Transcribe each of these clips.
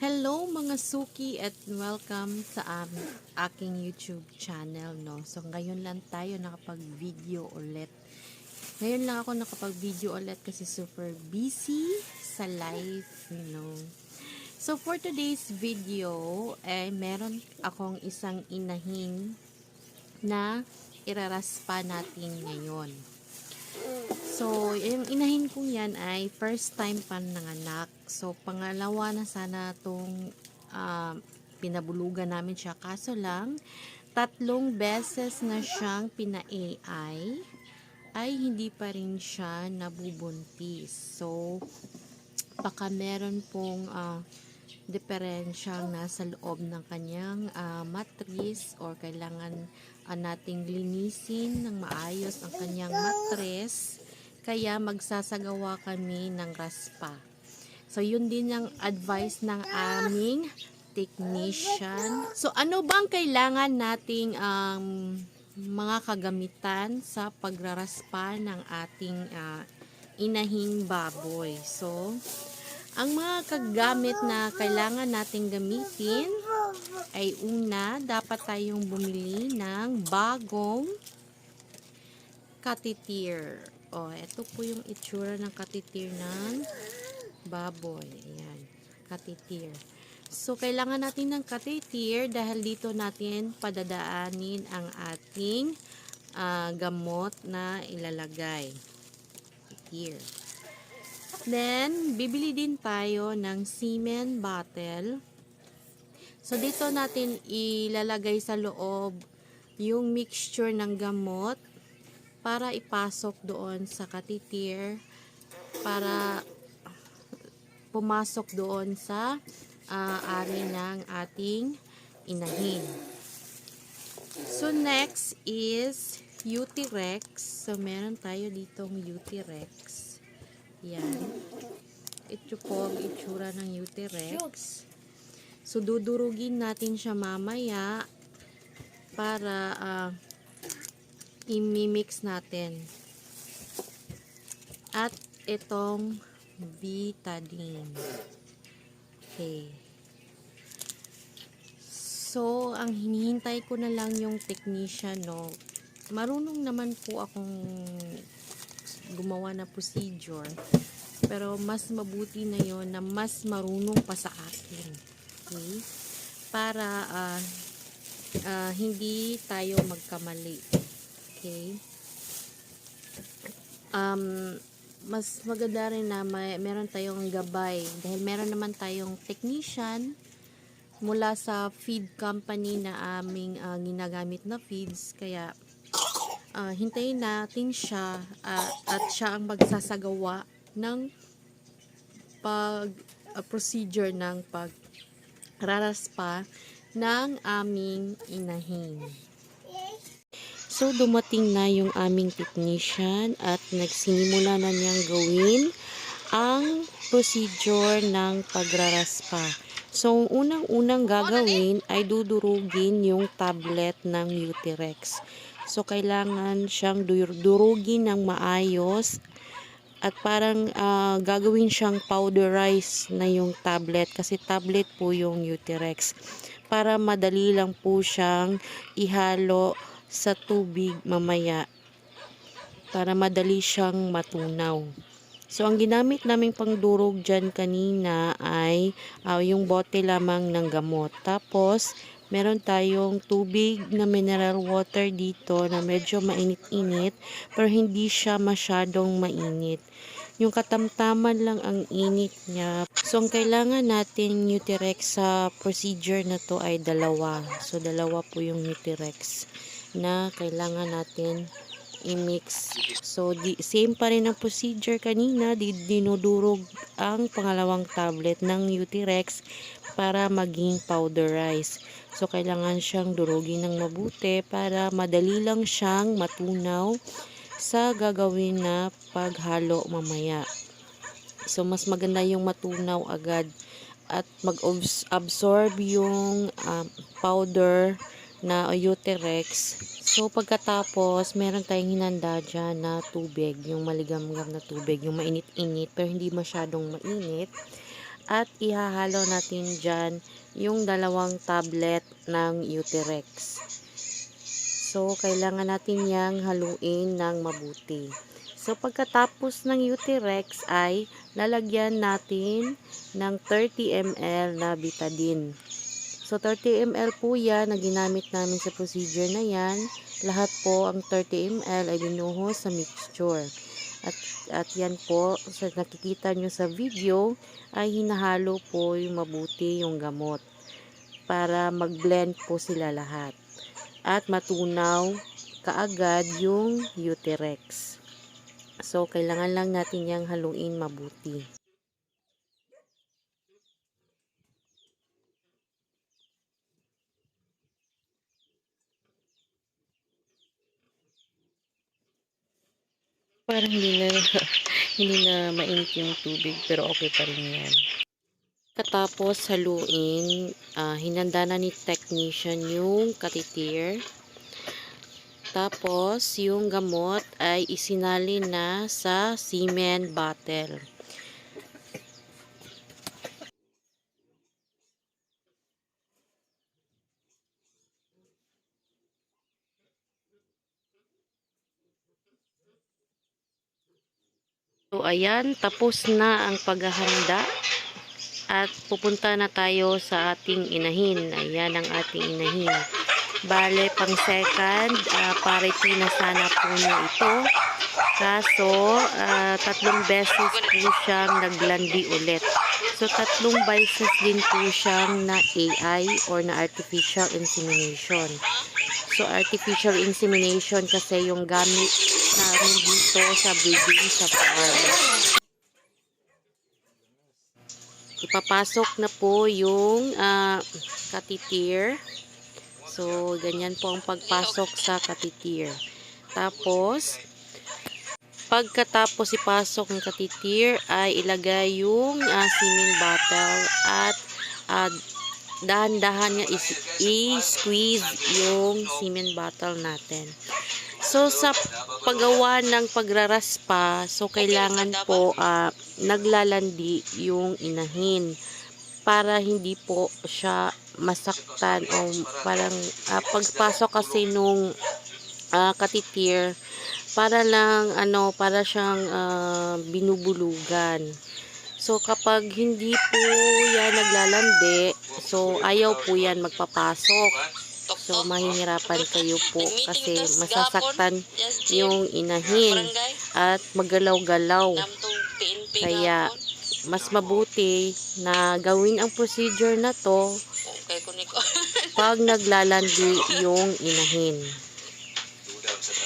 Hello mga suki at welcome sa um, aking YouTube channel no. So ngayon lang tayo nakapag-video ulit. Ngayon lang ako nakapag-video ulit kasi super busy sa life, you know. So for today's video, eh meron akong isang inahin na iraraspa natin ngayon. So, yung inahin kong yan ay first time pa nanganak. So, pangalawa na sana itong ah, pinabulugan namin siya. Kaso lang, tatlong beses na siyang pina-AI ay hindi pa rin siya nabubuntis. So, baka meron pong ah, diferensyang nasa loob ng kanyang ah, matris or kailangan ah, nating linisin ng maayos ang kanyang matris kaya magsasagawa kami ng raspa. So yun din ang advice ng aming technician. So ano bang kailangan nating um, mga kagamitan sa pagraraspa ng ating ah, inahing baboy? So ang mga kagamit na kailangan nating gamitin ay una, dapat tayong bumili ng bagong katitir. O, ito po yung itsura ng katitir ng baboy. Ayan, katitir. So, kailangan natin ng katitir dahil dito natin padadaanin ang ating ah, gamot na ilalagay. Katitir. Then, bibili din tayo ng semen bottle. So, dito natin ilalagay sa loob yung mixture ng gamot para ipasok doon sa katitir para pumasok doon sa ah, ari ng ating inahin. So, next is Utirex. So, meron tayo ditong Utirex. Yan. Ito po ang itsura ng Utirex. So, dudurugin natin siya mamaya para ah, imimix natin. At itong betadine. Okay. So, ang hinihintay ko na lang yung technician, no. Marunong naman po akong gumawa na procedure. Pero mas mabuti na yon na mas marunong pa sa akin. Okay? Para ah, ah, hindi tayo magkamali. Okay? Um, mas maganda rin na may, meron tayong gabay dahil meron naman tayong technician mula sa feed company na aming ah, ginagamit na feeds kaya ah, hintayin natin siya ah, at siya ang magsasagawa ng pag ah, procedure ng pag raraspa ng aming inahin. So, dumating na yung aming technician at nagsinimula na niyang gawin ang procedure ng pagraraspa. So, unang-unang gagawin ay dudurugin yung tablet ng Utirex. So, kailangan siyang dur- durugin ng maayos at parang ah, gagawin siyang powderize na yung tablet kasi tablet po yung Utirex para madali lang po siyang ihalo sa tubig mamaya para madali siyang matunaw. So, ang ginamit naming pangdurog dyan kanina ay ah, yung bote lamang ng gamot. Tapos, meron tayong tubig na mineral water dito na medyo mainit-init pero hindi siya masyadong mainit. Yung katamtaman lang ang init niya. So, ang kailangan natin Nutirex sa procedure na to ay dalawa. So, dalawa po yung Nutirex na kailangan natin i-mix. So, di, same pa rin ang procedure kanina. Di, dinudurog ang pangalawang tablet ng Utirex para maging powderize. So, kailangan siyang durugin ng mabuti para madali lang siyang matunaw sa gagawin na paghalo mamaya. So, mas maganda yung matunaw agad at mag-absorb yung um, powder na Utirex. So, pagkatapos, meron tayong hinanda dyan na tubig, yung maligam-gam na tubig, yung mainit-init, pero hindi masyadong mainit. At ihahalo natin dyan yung dalawang tablet ng Uterex. So, kailangan natin yang haluin ng mabuti. So, pagkatapos ng Uterex ay lalagyan natin ng 30 ml na betadine. So, 30 ml po yan na ginamit namin sa procedure na yan. Lahat po ang 30 ml ay binuhos sa mixture. At, at yan po, sa nakikita nyo sa video, ay hinahalo po yung mabuti yung gamot para mag-blend po sila lahat. At matunaw kaagad yung Uterex. So, kailangan lang natin yung haluin mabuti. Parang hindi na, hindi na mainit yung tubig, pero okay pa rin yan. Katapos haluin, ah, hinanda na ni technician yung katitir. Tapos, yung gamot ay isinali na sa cement bottle. So, ayan, tapos na ang paghahanda. At pupunta na tayo sa ating inahin. Ayan ang ating inahin. Bale, pang second, ah, parity na sana po niya ito. Kaso, ah, tatlong beses po siyang naglandi ulit. So, tatlong beses din po siyang na AI or na artificial insemination. So, artificial insemination kasi yung gamit namin dito sa breeding sa farm. Ipapasok na po yung ah, katitir. So, ganyan po ang pagpasok sa katitir. Tapos, pagkatapos ipasok ng katitir, ay ilagay yung uh, cement bottle at ah, dahan-dahan is- i-squeeze yung cement bottle natin. So, sa paggawa ng pagraraspa, so kailangan po ah, naglalandi yung inahin para hindi po siya masaktan o parang ah, pagpasok kasi nung ah, katitir para lang ano para siyang ah, binubulugan. So kapag hindi po yan naglalandi so ayaw po yan magpapasok so mahihirapan kayo po kasi masasaktan yung inahin at magalaw-galaw. Kaya mas mabuti na gawin ang procedure na to pag naglalandi yung inahin.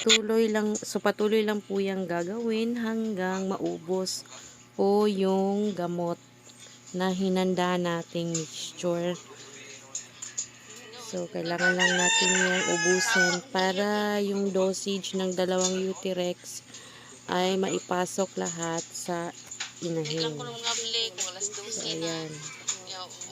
Tuloy lang, so patuloy lang po yung gagawin hanggang maubos po yung gamot na hinanda nating mixture. So, kailangan lang natin yung ubusin para yung dosage ng dalawang Uterex ay maipasok lahat sa inahin. ko nung nabili kung alas 12 So, ayan.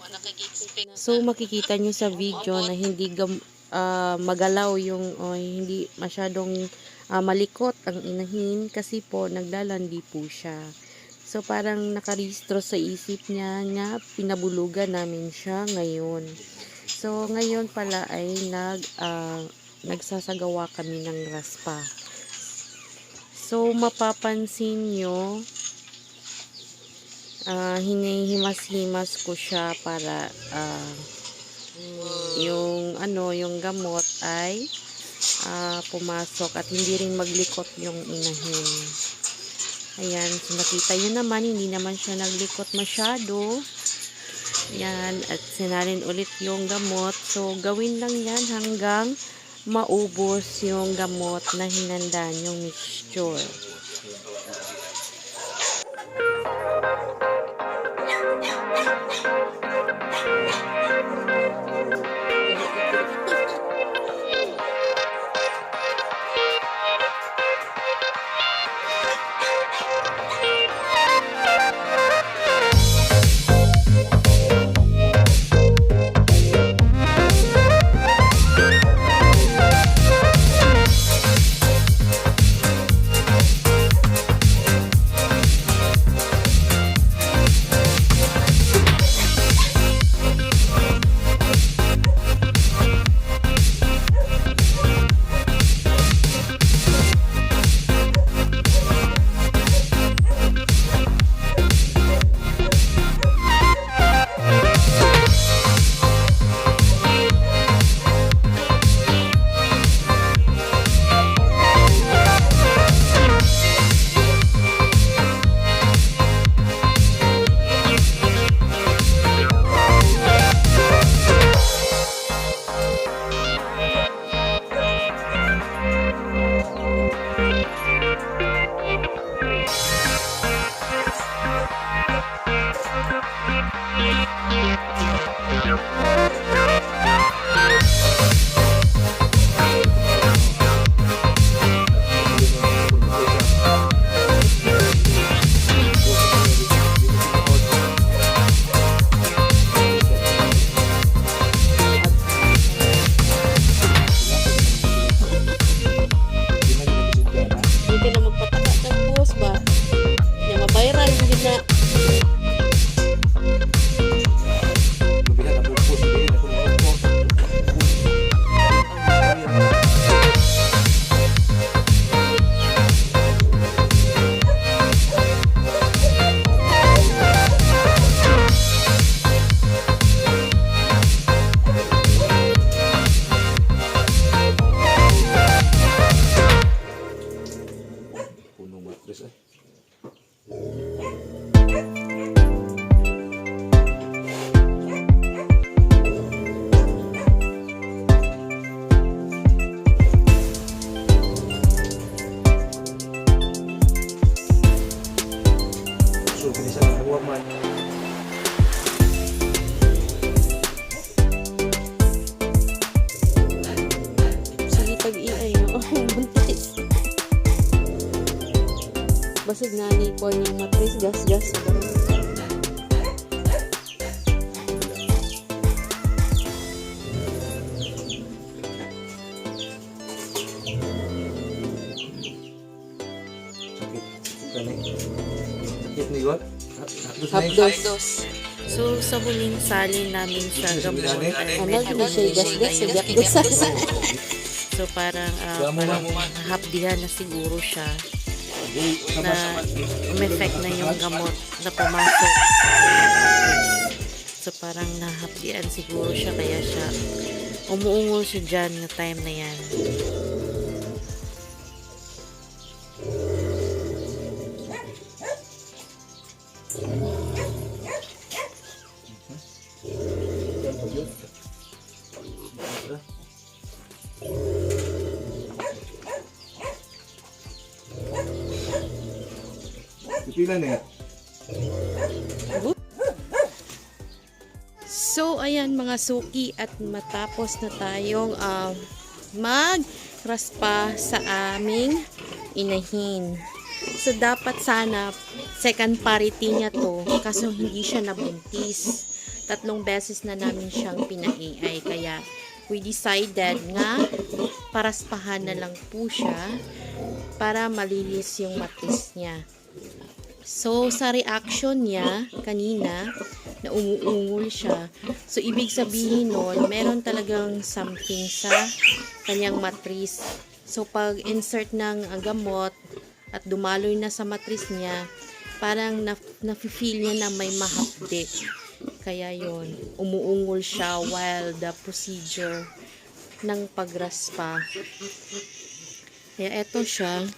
Nakag-expect. So makikita nyo sa video na hindi gam, ah, magalaw yung o hindi masyadong ah, malikot ang inahin kasi po naglalandi po siya. So parang nakaristro sa isip niya nga pinabulugan namin siya ngayon. So ngayon pala ay nag ah, nagsasagawa kami ng raspa. So mapapansin nyo ah hinihimas-himas ko siya para ah, yung ano yung gamot ay ah, pumasok at hindi rin maglikot yung inahin ayan so nakita yun naman hindi naman siya naglikot masyado yan at sinalin ulit yung gamot. So gawin lang yan hanggang maubos yung gamot na hinanda yung mixture Basig na ni Paul yung matris. Hapdos. Hapdos. Dos. So, sa huling salin namin sa gamot, Ano? siya, gas-gas, gas-gas. So, parang uh, parang hapdihan na siguro siya na umeffect na yung gamot na pumasok. So, parang nahapdian siguro siya kaya siya umuungol siya dyan na time na yan. Pila na So, ayan mga suki at matapos na tayong uh, mag-raspa sa aming inahin. So, dapat sana second parity niya to kaso hindi siya nabuntis. Tatlong beses na namin siyang pina-AI kaya we decided nga paraspahan na lang po siya para malinis yung matis niya. So, sa reaction niya kanina, na umuungol siya. So, ibig sabihin nun, meron talagang something sa kanyang matris. So, pag insert ng ah, gamot at dumaloy na sa matris niya, parang na, nafe-feel niya na may mahapde. Kaya yon umuungol siya while the procedure ng pagraspa. Kaya eto siya.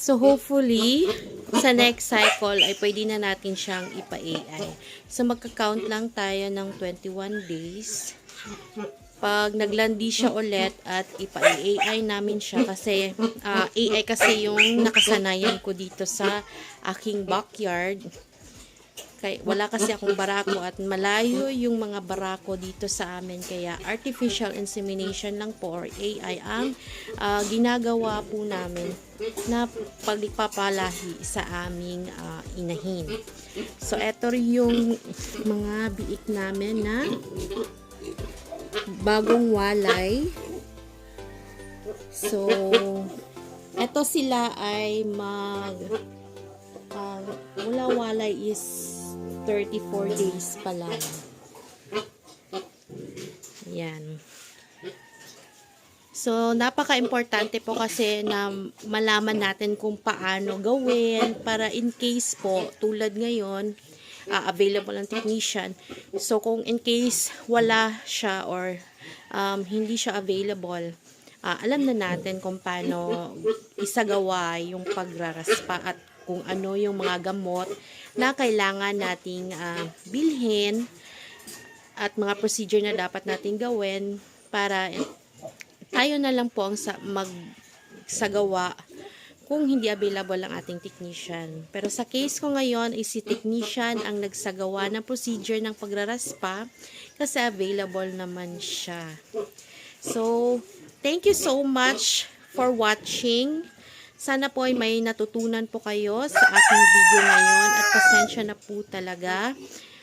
So, hopefully, sa next cycle ay pwede na natin siyang ipa-AI. So, magka-count lang tayo ng 21 days. Pag naglandi siya ulit at ipa-AI namin siya kasi ah, AI kasi yung nakasanayan ko dito sa aking backyard. Kay, wala kasi akong barako at malayo yung mga barako dito sa amin. Kaya artificial insemination lang po or AI ang ah, ginagawa po namin na pagpapalahi sa aming ah, inahin. So, eto rin yung mga biik namin na bagong walay. So, eto sila ay mag uh, mula walay is 34 days pa lang. Yan. So, napaka-importante po kasi na malaman natin kung paano gawin para in case po, tulad ngayon, ah, available ang technician. So, kung in case wala siya or um, hindi siya available, ah, alam na natin kung paano isagawa yung pagraraspa at kung ano yung mga gamot na kailangan nating ah, bilhin at mga procedure na dapat nating gawin para tayo na lang po ang sa, magsagawa kung hindi available ang ating technician. Pero sa case ko ngayon, is si technician ang nagsagawa ng procedure ng pagraraspa kasi available naman siya. So, thank you so much for watching. Sana po ay may natutunan po kayo sa aking video ngayon at pasensya na po talaga.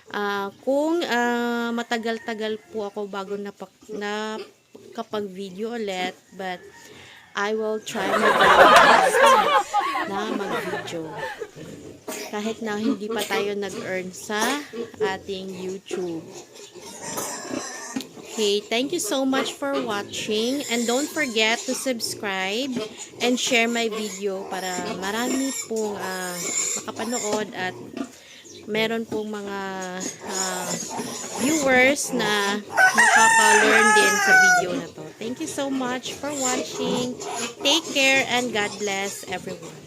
Ah, kung ah, matagal-tagal po ako bago na kapag video ulit, but I will try my best na mag-video. Kahit na hindi pa tayo nag-earn sa ating YouTube. Okay, thank you so much for watching and don't forget to subscribe and share my video para marami pong ah, makapanood at meron pong mga ah, viewers na makaka-learn din sa video na to. Thank you so much for watching. Take care and God bless everyone.